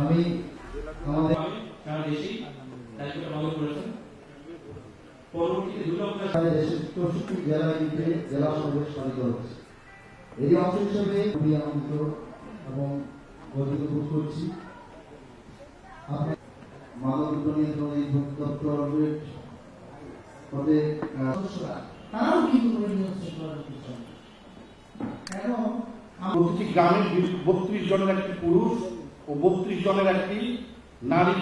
আমি আমাদের সারা দেশেই দায়িত্বটা পালন করেছেন। পরবর্তীতে দুর্গাপূজা চৌষট্টি জেলায় মিলে জেলা সমাবেশ পালিত হচ্ছে। এই অংশ হিসেবে খুবই আনন্দিত এবং গর্বিত বোধ করছি। মানব নিয়ন্ত্রণ দপ্তরের পদে আহ, কিন্তু প্রতিটি গ্রামের বত্রিশ জনের একটি পুরুষ ও বত্রিশ জনের একটি নারী।